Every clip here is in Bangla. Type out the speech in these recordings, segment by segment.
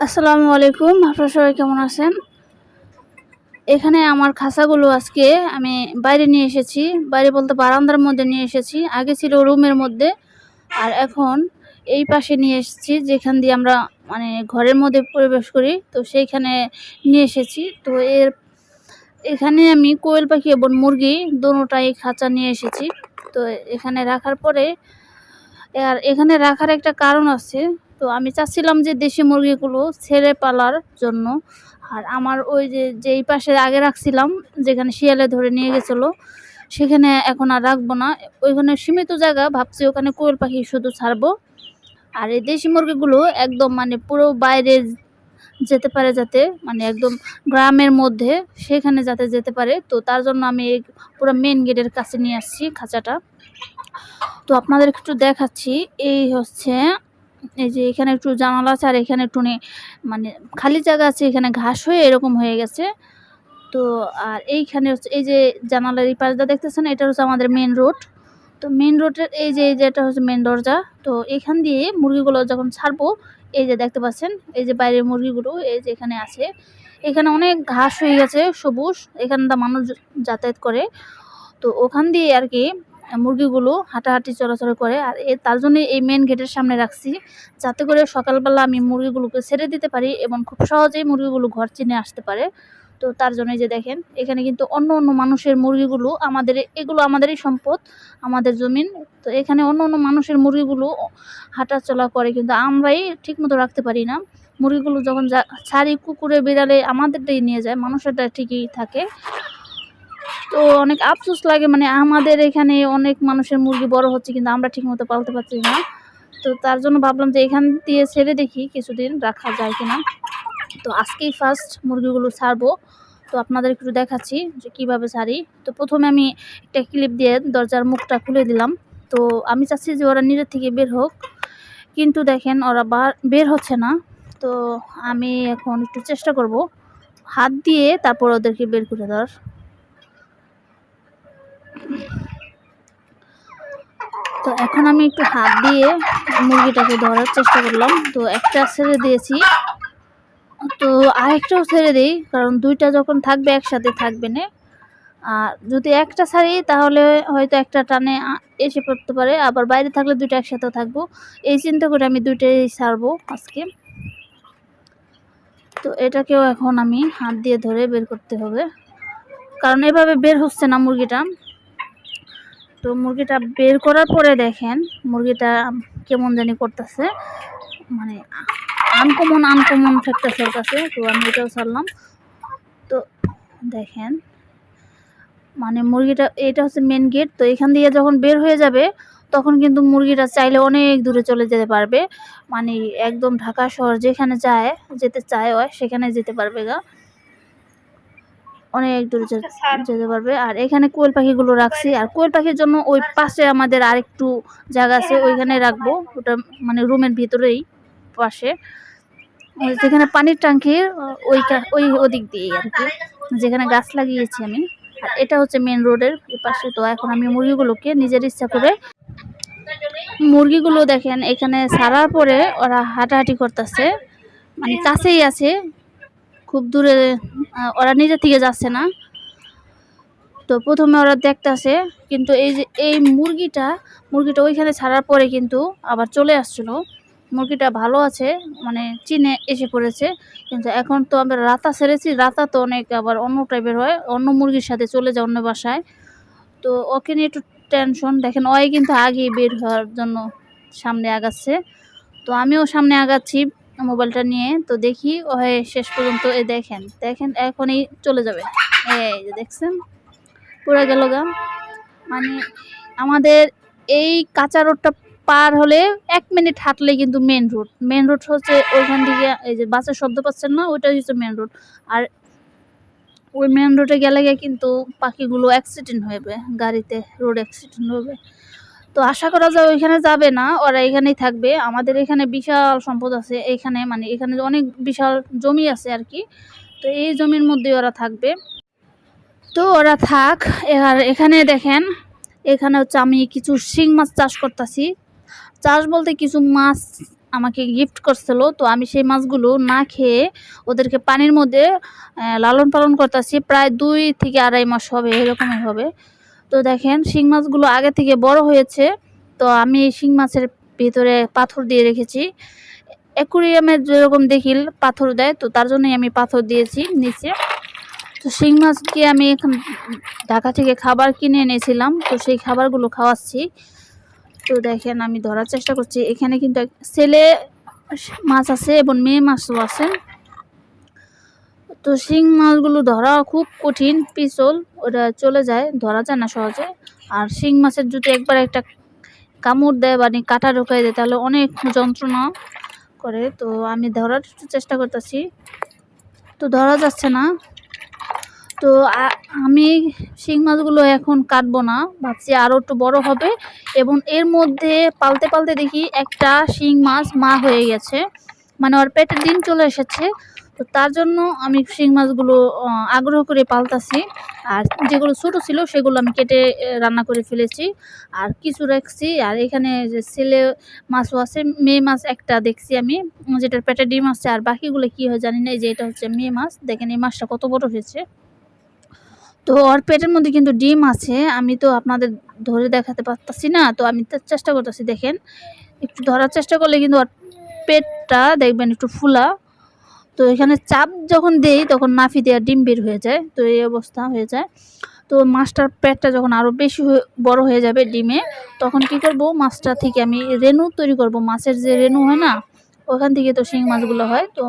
আসসালামু আলাইকুম, আপনারা সবাই কেমন আছেন? এখানে আমার খাঁচাগুলো আজকে আমি বাইরে নিয়ে এসেছি, বাইরে বলতে বারান্দার মধ্যে নিয়ে এসেছি, আগে ছিল রুমের মধ্যে, আর এখন এই পাশে নিয়ে এসেছি, যেখান দিয়ে আমরা মানে ঘরের মধ্যে প্রবেশ করি, তো সেইখানে নিয়ে এসেছি, তো এর, এখানে আমি কোয়েল পাখি এবং মুরগি দোনোটাই খাঁচা নিয়ে এসেছি, তো এখানে রাখার পরে, আর এখানে রাখার একটা কারণ আছে তো আমি চাচ্ছিলাম যে দেশি মুরগিগুলো ছেড়ে পালার জন্য। আর আমার ওই যে, যেই পাশে আগে রাখছিলাম, যেখানে শিয়ালে ধরে নিয়ে গেছিল, সেখানে এখন আর রাখব না। ওইখানে সীমিত জায়গা, ভাবছি ওখানে কোয়েল পাখি শুধু ছাড়বো। আর এই দেশি মুরগিগুলো একদম মানে পুরো বাইরে যেতে পারে যাতে মানে একদম গ্রামের মধ্যে সেখানে যাতে যেতে পারে। তো তার জন্য আমি পুরো মেন গেটের কাছে নিয়ে আসছি খাঁচাটা। তো আপনাদের একটু দেখাচ্ছি, এই হচ্ছে এই যে এখানে একটু জানালা আছে আর এখানে একটু মানে খালি জায়গা আছে, এখানে ঘাস হয়ে এরকম হয়ে গেছে। তো আর এইখানে এই যে জানালার এই পাশটা দেখতেছেন, এটা হচ্ছে আমাদের মেন রোড তো মেন রোডের এই যে এই যে এটা হচ্ছে মেন দরজা। তো এখান দিয়ে মুরগিগুলো যখন ছাড়বো, এই যে দেখতে পাচ্ছেন, এই যে বাইরের মুরগিগুলো, এই যে এখানে আছে। এখানে অনেক ঘাস হয়ে গেছে, সবুজ। এখানটা মানুষ যাতায়াত করে। তো ওখান দিয়ে আর কি মুরগিগুলো হাঁটাহাঁটি, চলাচল করে। আর এ তার জন্য এই মেন গেটের সামনে রাখছি, যাতে করে সকালবেলা আমি মুরগিগুলোকে ছেড়ে দিতে পারি এবং খুব সহজেই মুরগিগুলো ঘর চিনে আসতে পারে। তো তার জন্যই যে দেখেন, এখানে কিন্তু অন্য অন্য মানুষের মুরগিগুলো আমাদের, এগুলো আমাদেরই সম্পদ, আমাদের জমিন। তো এখানে অন্য অন্য মানুষের মুরগিগুলো হাঁটা চলা করে, কিন্তু আমরাই ঠিকমতো রাখতে পারি না। মুরগিগুলো যখন যা ছাড়ি কুকুরে, বিড়ালে আমাদেরটাই নিয়ে যায়, মানুষেরটা ঠিকই থাকে। তো অনেক আফসোস লাগে মানে আমাদের এখানে অনেক মানুষের মুরগি বড় হচ্ছে, কিন্তু আমরা ঠিকমতো পালতে পারছি না। তো তার জন্য ভাবলাম যে এখান দিয়ে ছেড়ে দেখি কিছুদিন রাখা যায় কিনা। তো আজকেই ফার্স্ট মুরগিগুলো ছাড়বো। তো আপনাদের একটু দেখাচ্ছি যে কীভাবে ছাড়ি। তো প্রথমে আমি একটা ক্লিপ দিয়ে দরজার মুখটা খুলে দিলাম। তো আমি চাচ্ছি যে ওরা নিজের থেকে বের হোক, কিন্তু দেখেন ওরা বার- বের হচ্ছে না। তো আমি এখন একটু চেষ্টা করব। হাত দিয়ে তারপর ওদেরকে বের করে দেওয়ার। তো এখন আমি একটু হাত দিয়ে মুরগিটাকে ধরার চেষ্টা করলাম। তো একটা ছেড়ে দিয়েছি। তো আরেকটাও ছেড়ে দিই, কারণ দুইটা যখন থাকবে একসাথে থাকবে না। আর যদি একটা ছাড়ি, তাহলে হয়তো একটা টানে এসে পড়তে পারে। আবার বাইরে থাকলে দুইটা একসাথে থাকব। এই চিন্তা করে আমি দুইটাই ছাড়বো আজকে। তো এটাকেও এখন আমি হাত দিয়ে ধরে বের করতে হবে। কারণ এভাবে বের হচ্ছে না মুরগিটা। তো মুরগিটা বের করার পরে দেখেন মুরগিটা কেমন জানি করতেছে। মানে আনকমন আনকমন ঠেকতেছে ওর কাছে। তো আমি এটাও ছাড়লাম। তো দেখেন মানে মুরগিটা, এটা হচ্ছে মেন গেট তো এখান দিয়ে যখন বের হয়ে যাবে, তখন কিন্তু মুরগিটা চাইলে অনেক দূরে চলে যেতে পারবে। মানে একদম ঢাকা শহর যেখানে যায়, যেতে চায় সেখানে যেতে পারবে গা। অনেক দূরে যেতে পারবে। আর এখানে কোয়েল পাখিগুলো রাখছি। আর কোয়েল পাখির জন্য ওই পাশে আমাদের আরেকটু জায়গা আছে ওইখানে রাখব। ওটা মানে রুমের ভিতরেই পাশে। যেখানে পানির ট্যাঙ্কির ওই ওই ওদিক দিয়ে আর কি। যেখানে গাছ লাগিয়েছি আমি। আর এটা হচ্ছে মেন রোডের পাশে। তো এখন আমি মুরগিগুলোকে নিজের ইচ্ছা করে মুরগিগুলো দেখেন এখানে সারার পরে ওরা হাঁটাহাঁটি করতেছে। মানে কাছেই আছে। খুব দূরে ওরা নিজে থেকে যাচ্ছে না। তো প্রথমে ওরা দেখতেছে, কিন্তু এই যে, এই মুরগিটা মুরগিটা ওইখানে ছাড়ার পরে কিন্তু আবার চলে আসছিল। মুরগিটা ভালো আছে মানে চিনে এসে পড়েছে, কিন্তু এখন তো আমরা রাতা ছেড়েছি, রাতা তো অনেক আবার অন্য টাইপের হয়, অন্য মুরগির সাথে চলে যায় অন্য বাসায়। তো ওকে নিয়ে একটু টেনশন দেখেন ওই কিন্তু আগেই বের হওয়ার জন্য সামনে আগাচ্ছে। তো আমিও সামনে আগাচ্ছি। মোবাইলটা নিয়ে, তো দেখি হয়ে শেষ পর্যন্ত এ দেখেন। দেখেন, এখনই চলে যাবে। এই যে দেখছেন? পুরো গেল গা। মানে আমাদের এই কাঁচা রোডটা পার হলে এক মিনিট হাঁটলে কিন্তু মেন রোড মেন রোড হচ্ছে ওইখান থেকে, এই যে বাসের শব্দ পাচ্ছেন না, ওইটাই হচ্ছে মেন রোড আর ওই মেন রোডে গেলে গিয়ে কিন্তু পাখিগুলো অ্যাক্সিডেন্ট হবে গাড়িতে রোড অ্যাক্সিডেন্ট হবে তো আশা করা যায় ওইখানে যাবে না, ওরা এখানেই থাকবে। আমাদের এখানে বিশাল সম্পদ আছে এখানে মানে এখানে অনেক বিশাল জমি আছে আর কি। তো এই জমির মধ্যে ওরা থাকবে। তো ওরা থাক আর এখানে দেখেন, এখানে হচ্ছে আমি কিছু শিং মাছ চাষ করতেছি। চাষ বলতে কিছু মাছ আমাকে গিফট করছিল, তো আমি সেই মাছগুলো না খেয়ে ওদেরকে পানির মধ্যে লালন পালন করতেছি। প্রায় দুই থেকে আড়াই মাস হবে, এরকমই হবে। তো দেখেন, শিং মাছগুলো আগে থেকে বড় হয়েছে, তো আমি এই শিং মাছের ভিতরে পাথর দিয়ে রেখেছি। অ্যাকুরিয়ামে যেরকম দেখি পাথর দেয়, তো তার জন্যই আমি পাথর দিয়েছি নিচে। তো শিং মাছকে আমি এখন ঢাকা থেকে খাবার কিনে এনেছিলাম, তো সেই খাবারগুলো খাওয়াচ্ছি। তো দেখেন, আমি ধরার চেষ্টা করছি। এখানে কিন্তু ছেলে মাছ আছে এবং মেয়ে মাছও আছে। তো শিং মাছগুলো ধরা খুব কঠিন, পিছল, ওটা চলে যায়, ধরা যায় না সহজে। আর শিং মাছের যদি একবার একটা কামড় দেয় বা কাটা ঢোকাই দেয় তাহলে অনেক যন্ত্রণা করে। তো আমি ধরার চেষ্টা করতেছি। তো ধরা যাচ্ছে না। তো আমি শিং মাছগুলো এখন কাটবো না। ভাবছি আরও একটু বড় হবে এবং এর মধ্যে পালতে পালতে দেখি একটা শিং মাছ মা হয়ে গেছে। মানে ওর পেটে ডিম চলে এসেছে। তো তার জন্য আমি শিং মাছগুলো আগ্রহ করে পালতাছি। আর যেগুলো ছোট ছিল সেগুলো আমি কেটে রান্না করে ফেলেছি। আর কিছু রাখছি। আর এখানে যে ছেলে মাছও আছে, মেয়ে মাছ একটা দেখছি আমি, যেটার পেটে ডিম আছে। আর বাকিগুলো কি হয় জানি না যে এটা হচ্ছে মেয়ে মাছ। দেখেন এই মাছটা কত বড় হয়েছে। তো ওর পেটের মধ্যে কিন্তু ডিম আছে। আমি তো আপনাদের ধরে দেখাতে পারতাছি না। তো আমি চেষ্টা করতেছি, দেখেন। একটু ধরার চেষ্টা করলে কিন্তু ওর পেটটা দেখবেন একটু ফুলা। তো এখানে চাপ যখন দেই, তখন নাফি দেওয়া ডিম বের হয়ে যায়। তো এই অবস্থা হয়ে যায়। তো মাছটার পেটটা যখন আরও বেশি বড় হয়ে যাবে ডিমে, তখন কি করব? মাছটা থেকে আমি রেনু তৈরি করব। মাছের যে রেনু হয় না, ওখান থেকে তো শিং মাছগুলো হয়। তো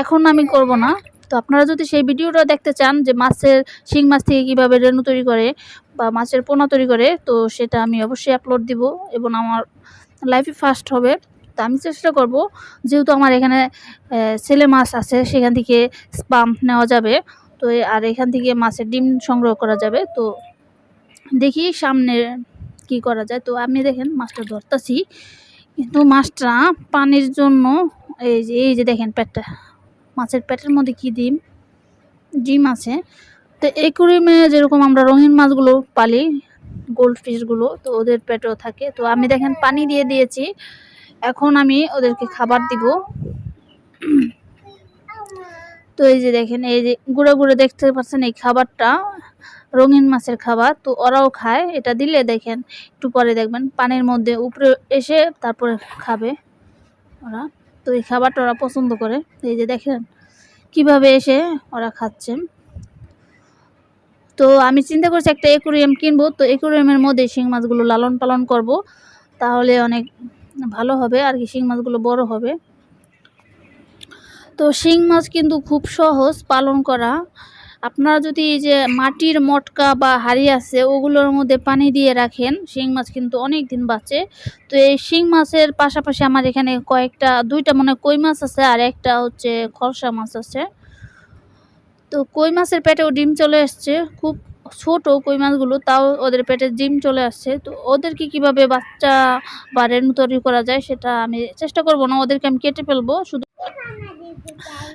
এখন আমি করব না। তো আপনারা যদি সেই ভিডিওটা দেখতে চান যে মাছের, শিং মাছ থেকে কীভাবে রেনু তৈরি করে বা মাছের পোনা তৈরি করে, তো সেটা আমি অবশ্যই আপলোড দিব এবং আমার লাইফে ফার্স্ট হবে। তো আমি চেষ্টা করব, যেহেতু আমার এখানে ছেলে মাছ আছে, সেখান থেকে স্পাম নেওয়া যাবে। তো আর এখান থেকে মাছের ডিম সংগ্রহ করা যাবে। তো দেখি সামনে কি করা যায়। তো আমি দেখেন মাছটা ধরতেছি, কিন্তু মাছটা পানির জন্য, এই যে এই যে দেখেন পেটটা, মাছের পেটের মধ্যে কি ডিম ডিম আছে। তো একুরিমে যেরকম আমরা রঙিন মাছগুলো পালি গোল্ড ফিশগুলো তো ওদের পেটেও থাকে। তো আমি দেখেন পানি দিয়ে দিয়েছি। এখন আমি ওদেরকে খাবার দিব। তো এই যে দেখেন, এই যে গুঁড়ো গুঁড়ো দেখতে পাচ্ছেন এই খাবারটা, রঙিন মাছের খাবার। তো ওরাও খায়, এটা দিলে দেখেন, একটু পরে দেখবেন, পানির মধ্যে উপরে এসে তারপরে খাবে ওরা। তো এই খাবারটা ওরা পছন্দ করে। এই যে দেখেন, কীভাবে এসে ওরা খাচ্ছেন তো আমি চিন্তা করছি একটা একুরিয়াম কিনবো। তো একুরিয়ামের মধ্যে শিং মাছগুলো লালন পালন করব। তাহলে অনেক ভালো হবে, আর কি শিং মাছগুলো বড় হবে। তো শিং মাছ কিন্তু খুব সহজ পালন করা। আপনারা যদি এই যে মাটির মটকা বা হাড়ি আছে, ওগুলোর মধ্যে পানি দিয়ে রাখেন, শিং মাছ কিন্তু অনেক দিন বাঁচে। তো এই শিং মাছের পাশাপাশি আমার এখানে কয়েকটা, দুইটা মনে কই মাছ আছে, আর একটা হচ্ছে খরসা মাছ আছে। তো কই মাছের পেটেও ডিম চলে আসছে, খুব ছোট কই মাছগুলো, তাও ওদের পেটে জিম চলে আসছে। তো ওদেরকে কীভাবে বাচ্চা বা রেণু তৈরি করা যায় সেটা আমি চেষ্টা করব না, ওদেরকে আমি কেটে ফেলব, শুধু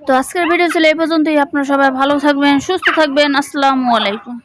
তো আজকের ভিডিও ছিল এই পর্যন্তই, আপনারা সবাই ভালো থাকবেন, সুস্থ থাকবেন, আসসালামু আলাইকুম।